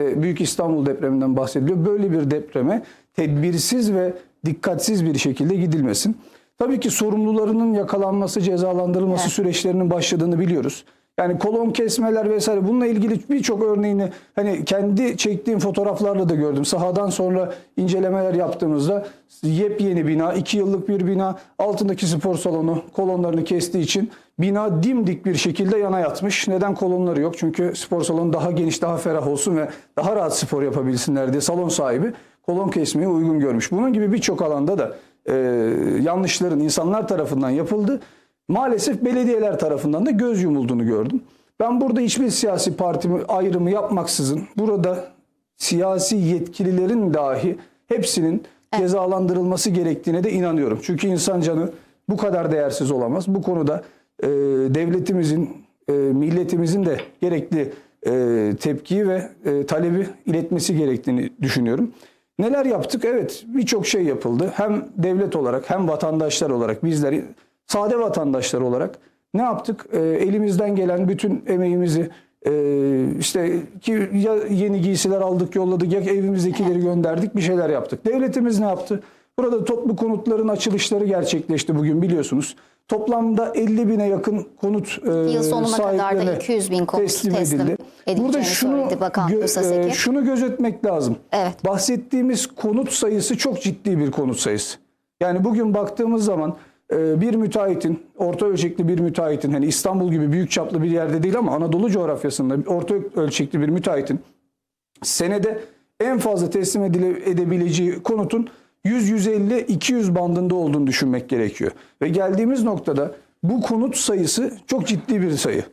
E, Büyük İstanbul depreminden bahsediliyor. Böyle bir depreme tedbirsiz ve dikkatsiz bir şekilde gidilmesin. Tabii ki sorumlularının yakalanması, cezalandırılması Evet. süreçlerinin başladığını biliyoruz. Yani kolon kesmeler vesaire bununla ilgili birçok örneğini hani kendi çektiğim fotoğraflarla da gördüm. Sahadan sonra incelemeler yaptığımızda yepyeni bina, iki yıllık bir bina, altındaki spor salonu kolonlarını kestiği için bina dimdik bir şekilde yana yatmış. Neden kolonları yok? Çünkü spor salonu daha geniş, daha ferah olsun ve daha rahat spor yapabilsinler diye salon sahibi kolon kesmeyi uygun görmüş. Bunun gibi birçok alanda da e, yanlışların insanlar tarafından yapıldı. Maalesef belediyeler tarafından da göz yumulduğunu gördüm. Ben burada hiçbir siyasi parti ayrımı yapmaksızın burada siyasi yetkililerin dahi hepsinin cezalandırılması gerektiğine de inanıyorum. Çünkü insan canı bu kadar değersiz olamaz. Bu konuda e, devletimizin, e, milletimizin de gerekli e, tepkiyi ve e, talebi iletmesi gerektiğini düşünüyorum. Neler yaptık? Evet birçok şey yapıldı. Hem devlet olarak hem vatandaşlar olarak bizler sade vatandaşlar olarak ne yaptık? Ee, elimizden gelen bütün emeğimizi e, işte ki ya yeni giysiler aldık yolladık ya evimizdekileri gönderdik bir şeyler yaptık. Devletimiz ne yaptı? Burada toplu konutların açılışları gerçekleşti bugün biliyorsunuz. Toplamda 50 bine yakın konut e, Yıl sonuna kadar da sahiplerine 200 bin konut teslim edileceğini Burada şunu, gö- e, şunu gözetmek lazım. Evet. Bahsettiğimiz konut sayısı çok ciddi bir konut sayısı. Yani bugün baktığımız zaman e, bir müteahhitin, orta ölçekli bir müteahhitin, hani İstanbul gibi büyük çaplı bir yerde değil ama Anadolu coğrafyasında orta ölçekli bir müteahhitin senede en fazla teslim edile- edebileceği konutun 100-150-200 bandında olduğunu düşünmek gerekiyor. Ve geldiğimiz noktada bu konut sayısı çok ciddi bir sayı.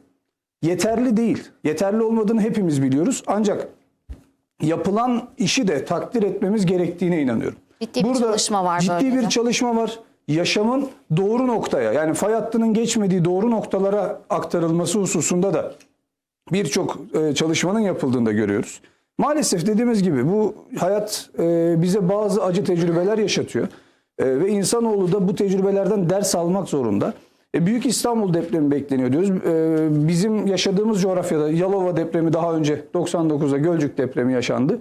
Yeterli değil. Yeterli olmadığını hepimiz biliyoruz. Ancak yapılan işi de takdir etmemiz gerektiğine inanıyorum. Ciddi bir çalışma var Ciddi bir çalışma var. Yaşamın doğru noktaya yani fay hattının geçmediği doğru noktalara aktarılması hususunda da birçok e, çalışmanın yapıldığını da görüyoruz. Maalesef dediğimiz gibi bu hayat e, bize bazı acı tecrübeler yaşatıyor. E, ve insanoğlu da bu tecrübelerden ders almak zorunda. Büyük İstanbul depremi bekleniyor diyoruz. Bizim yaşadığımız coğrafyada Yalova depremi daha önce 99'da Gölcük depremi yaşandı.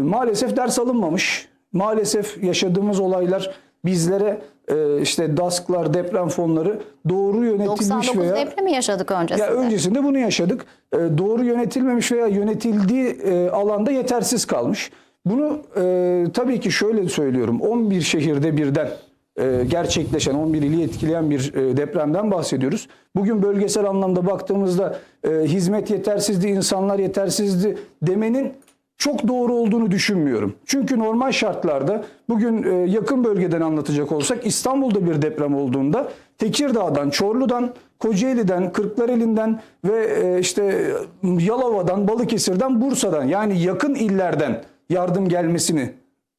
Maalesef ders alınmamış. Maalesef yaşadığımız olaylar bizlere e, işte DASK'lar, deprem fonları doğru yönetilmiş 99 veya depremi yaşadık öncesinde. ya öncesinde bunu yaşadık. Ee, doğru yönetilmemiş veya yönetildiği e, alanda yetersiz kalmış. Bunu e, tabii ki şöyle söylüyorum. 11 şehirde birden e, gerçekleşen, 11 ili etkileyen bir e, depremden bahsediyoruz. Bugün bölgesel anlamda baktığımızda e, hizmet yetersizdi, insanlar yetersizdi demenin çok doğru olduğunu düşünmüyorum. Çünkü normal şartlarda bugün e, yakın bölgeden anlatacak olsak İstanbul'da bir deprem olduğunda Tekirdağ'dan, Çorlu'dan, Kocaeli'den, Kırklareli'nden ve e, işte Yalova'dan, Balıkesir'den, Bursa'dan yani yakın illerden yardım gelmesini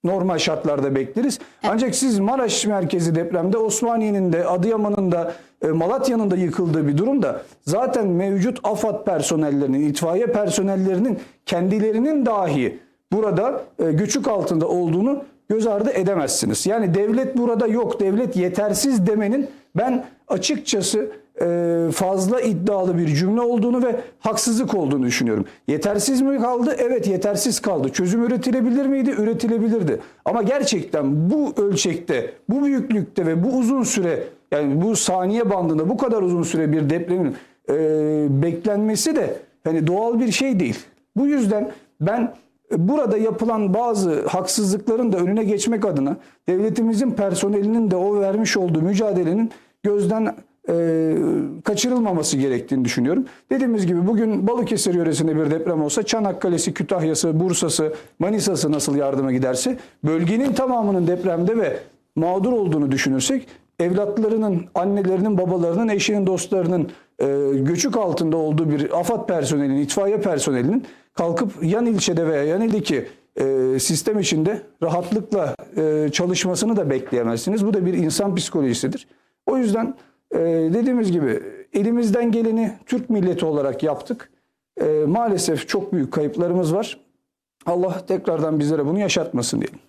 normal şartlarda bekleriz. Ancak siz Maraş merkezi depremde Osmaniye'nin de Adıyaman'ın da e, Malatya'nın da yıkıldığı bir durumda zaten mevcut AFAD personellerinin, itfaiye personellerinin kendilerinin dahi burada e, göçük altında olduğunu göz ardı edemezsiniz. Yani devlet burada yok, devlet yetersiz demenin ben açıkçası fazla iddialı bir cümle olduğunu ve haksızlık olduğunu düşünüyorum. Yetersiz mi kaldı? Evet yetersiz kaldı. Çözüm üretilebilir miydi? Üretilebilirdi. Ama gerçekten bu ölçekte, bu büyüklükte ve bu uzun süre yani bu saniye bandında bu kadar uzun süre bir depremin e, beklenmesi de hani doğal bir şey değil. Bu yüzden ben burada yapılan bazı haksızlıkların da önüne geçmek adına devletimizin personelinin de o vermiş olduğu mücadelenin gözden e, kaçırılmaması gerektiğini düşünüyorum. Dediğimiz gibi bugün Balıkesir yöresinde bir deprem olsa Çanakkale'si, Kütahya'sı, Bursa'sı, Manisa'sı nasıl yardıma giderse bölgenin tamamının depremde ve mağdur olduğunu düşünürsek evlatlarının, annelerinin, babalarının, eşinin, dostlarının e, göçük altında olduğu bir AFAD personelinin, itfaiye personelinin kalkıp yan ilçede veya yan ildeki e, sistem içinde rahatlıkla e, çalışmasını da bekleyemezsiniz. Bu da bir insan psikolojisidir. O yüzden e, dediğimiz gibi elimizden geleni Türk milleti olarak yaptık. E, maalesef çok büyük kayıplarımız var. Allah tekrardan bizlere bunu yaşatmasın diyelim.